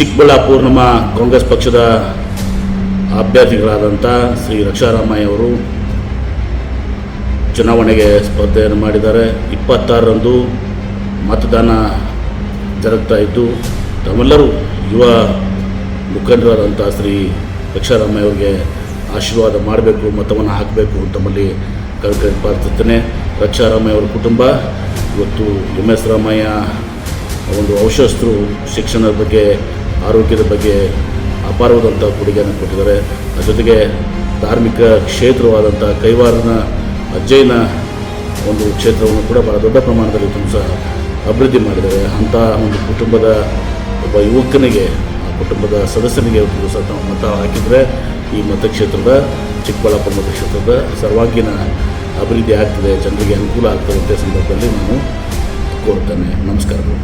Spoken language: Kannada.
ಚಿಕ್ಕಬಳ್ಳಾಪುರ ನಮ್ಮ ಕಾಂಗ್ರೆಸ್ ಪಕ್ಷದ ಅಭ್ಯರ್ಥಿಗಳಾದಂಥ ಶ್ರೀ ರಕ್ಷಾರಾಮಯ್ಯ ಅವರು ಚುನಾವಣೆಗೆ ಸ್ಪರ್ಧೆಯನ್ನು ಮಾಡಿದ್ದಾರೆ. ಇಪ್ಪತ್ತಾರರಂದು ಮತದಾನ ಜರುಗ್ತಾ ಇದ್ದು, ತಮ್ಮೆಲ್ಲರೂ ಯುವ ಮುಖಂಡರಾದಂಥ ಶ್ರೀ ರಕ್ಷಾರಾಮಯ್ಯ ಅವರಿಗೆ ಆಶೀರ್ವಾದ ಮಾಡಬೇಕು, ಮತವನ್ನು ಹಾಕಬೇಕು ತಮ್ಮಲ್ಲಿ ಕಳ್ಕಳಿ ಪ್ರಾರ್ಥಿಸ್ತೇನೆ. ರಕ್ಷಾರಾಮಯ್ಯ ಅವರ ಕುಟುಂಬ, ಇವತ್ತು ಎಂ ಎಸ್ ರಾಮಯ್ಯ ಒಂದು ಔಷಧರು ಶಿಕ್ಷಣದ ಬಗ್ಗೆ ಆರೋಗ್ಯದ ಬಗ್ಗೆ ಅಪಾರವಾದಂಥ ಕೊಡುಗೆಯನ್ನು ಕೊಟ್ಟಿದ್ದಾರೆ. ಜೊತೆಗೆ ಧಾರ್ಮಿಕ ಕ್ಷೇತ್ರವಾದಂಥ ಕೈವಾರನ ಅಜ್ಜಯನ ಒಂದು ಕ್ಷೇತ್ರವನ್ನು ಕೂಡ ಭಾಳ ದೊಡ್ಡ ಪ್ರಮಾಣದಲ್ಲಿ ತುಂಬ ಸಹ ಅಭಿವೃದ್ಧಿ ಮಾಡಿದ್ದಾರೆ. ಅಂಥ ಒಂದು ಕುಟುಂಬದ ಒಬ್ಬ ಯುವಕನಿಗೆ, ಆ ಕುಟುಂಬದ ಸದಸ್ಯನಿಗೆ ಸಹ ನಾವು ಮತ ಹಾಕಿದರೆ ಈ ಮತಕ್ಷೇತ್ರದ, ಚಿಕ್ಕಬಳ್ಳಾಪುರ ಮತಕ್ಷೇತ್ರದ ಸರ್ವಾಂಗೀಣ ಅಭಿವೃದ್ಧಿ ಆಗ್ತದೆ. ಜನರಿಗೆ ಅನುಕೂಲ ಆಗ್ತದೆ ಅಂತ ಸಂದರ್ಭದಲ್ಲಿ ನಾನು ಕೋರ್ತೇನೆ ನಮಸ್ಕಾರಗಳು